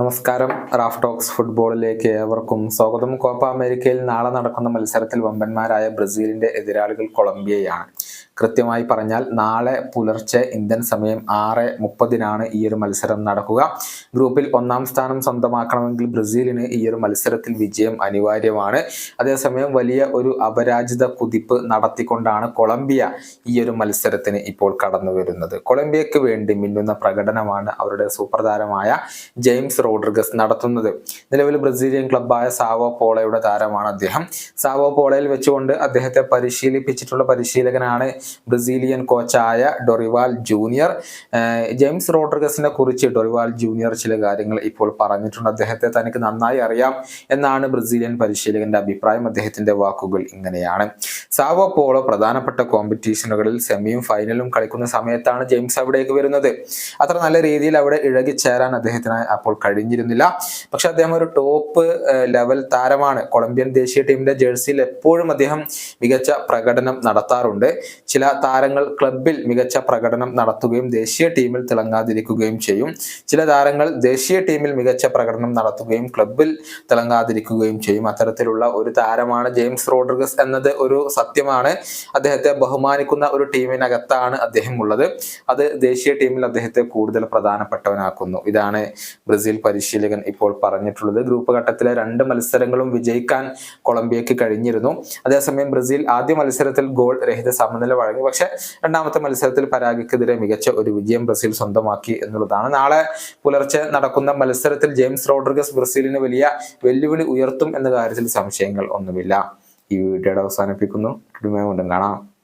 നമസ്കാരം. Raf talks ഫുട്ബോളിലേക്ക് ഏവർക്കും സ്വാഗതം. കോപ്പ അമേരിക്കയിൽ നാളെ നടക്കുന്ന മത്സരത്തിൽ വമ്പന്മാരായ ബ്രസീലിന്റെ എതിരാളികൾ കൊളംബിയയാണ്. കൃത്യമായി പറഞ്ഞാൽ നാളെ പുലർച്ചെ ഇന്ത്യൻ സമയം ആറ് മുപ്പതിനാണ് ഈ ഒരു മത്സരം നടക്കുക. ഗ്രൂപ്പിൽ ഒന്നാം സ്ഥാനം സ്വന്തമാക്കണമെങ്കിൽ ബ്രസീലിന് ഈ ഒരു മത്സരത്തിൽ വിജയം അനിവാര്യമാണ്. അതേസമയം വലിയ ഒരു അപരാജിത കുതിപ്പ് നടത്തിക്കൊണ്ടാണ് കൊളംബിയ ഈ ഒരു മത്സരത്തിന് ഇപ്പോൾ കടന്നു വരുന്നത്. കൊളംബിയക്ക് വേണ്ടി മിന്നുന്ന പ്രകടനമാണ് അവരുടെ സൂപ്പർ താരമായ ജെയിംസ് റോഡ്രിഗസ് നടത്തുന്നത്. നിലവിൽ ബ്രസീലിയൻ ക്ലബ്ബായ സാവോ പോളയുടെ താരമാണ് അദ്ദേഹം. സാവോ പോളയിൽ വെച്ചുകൊണ്ട് അദ്ദേഹത്തെ പരിശീലിപ്പിച്ചിട്ടുള്ള പരിശീലകനാണ് ബ്രസീലിയൻ കോച്ചായ ഡൊറിവാൽ ജൂനിയർ. ജെയിംസ് റോഡ്രിഗസിനെ കുറിച്ച് ഡൊറിവാൽ ജൂനിയർ ചില കാര്യങ്ങൾ ഇപ്പോൾ പറഞ്ഞിട്ടുണ്ട്. അദ്ദേഹത്തെ തനിക്ക് നന്നായി അറിയാം എന്നാണ് ബ്രസീലിയൻ പരിശീലകന്റെ അഭിപ്രായം. അദ്ദേഹത്തിന്റെ വാക്കുകൾ ഇങ്ങനെയാണ്. സാവോ പോളോ പ്രധാനപ്പെട്ട കോമ്പറ്റീഷനുകളിൽ സെമിയും ഫൈനലും കളിക്കുന്ന സമയത്താണ് ജെയിംസ് അവിടേക്ക് വരുന്നത്. അത്ര നല്ല രീതിയിൽ അവിടെ ഇഴകിച്ചേരാൻ അദ്ദേഹത്തിന് അപ്പോൾ കഴിഞ്ഞിരുന്നില്ല. പക്ഷെ അദ്ദേഹം ഒരു ടോപ്പ് ലെവൽ താരമാണ്. കൊളംബിയൻ ദേശീയ ടീമിന്റെ ജേഴ്സിയിൽ എപ്പോഴും അദ്ദേഹം മികച്ച പ്രകടനം നടത്താറുണ്ട്. ചില താരങ്ങൾ ക്ലബിൽ മികച്ച പ്രകടനം നടത്തുകയും ദേശീയ ടീമിൽ തിളങ്ങാതിരിക്കുകയും ചെയ്യും. ചില താരങ്ങൾ ദേശീയ ടീമിൽ മികച്ച പ്രകടനം നടത്തുകയും ക്ലബിൽ തിളങ്ങാതിരിക്കുകയും ചെയ്യും. അത്തരത്തിലുള്ള ഒരു താരമാണ് ജെയിംസ് റോഡ്രിഗസ് എന്നത് ഒരു സത്യമാണ്. അദ്ദേഹത്തെ ബഹുമാനിക്കുന്ന ഒരു ടീമിനകത്താണ് അദ്ദേഹം ഉള്ളത്. അത് ദേശീയ ടീമിൽ അദ്ദേഹത്തെ കൂടുതൽ പ്രധാനപ്പെട്ടവനാക്കുന്നു. ഇതാണ് ബ്രസീൽ പരിശീലകൻ ഇപ്പോൾ പറഞ്ഞിട്ടുള്ളത്. ഗ്രൂപ്പ് ഘട്ടത്തിലെ രണ്ട് മത്സരങ്ങളും വിജയിക്കാൻ കൊളംബിയക്ക് കഴിഞ്ഞിരുന്നു. അതേസമയം ബ്രസീൽ ആദ്യ മത്സരത്തിൽ ഗോൾ രഹിത സമനില വഴങ്ങി പക്ഷെ രണ്ടാമത്തെ മത്സരത്തിൽ പരാഗിക്കെതിരെ മികച്ച ഒരു വിജയം ബ്രസീൽ സ്വന്തമാക്കി എന്നുള്ളതാണ്. നാളെ പുലർച്ചെ നടക്കുന്ന മത്സരത്തിൽ ജെയിംസ് റോഡ്രിഗസ് ബ്രസീലിന് വലിയ വെല്ലുവിളി ഉയർത്തും എന്ന കാര്യത്തിൽ സംശയങ്ങൾ ഒന്നുമില്ല. ഈ വീഡിയോയുടെ അവസാനിപ്പിക്കുന്നു. കാണാം.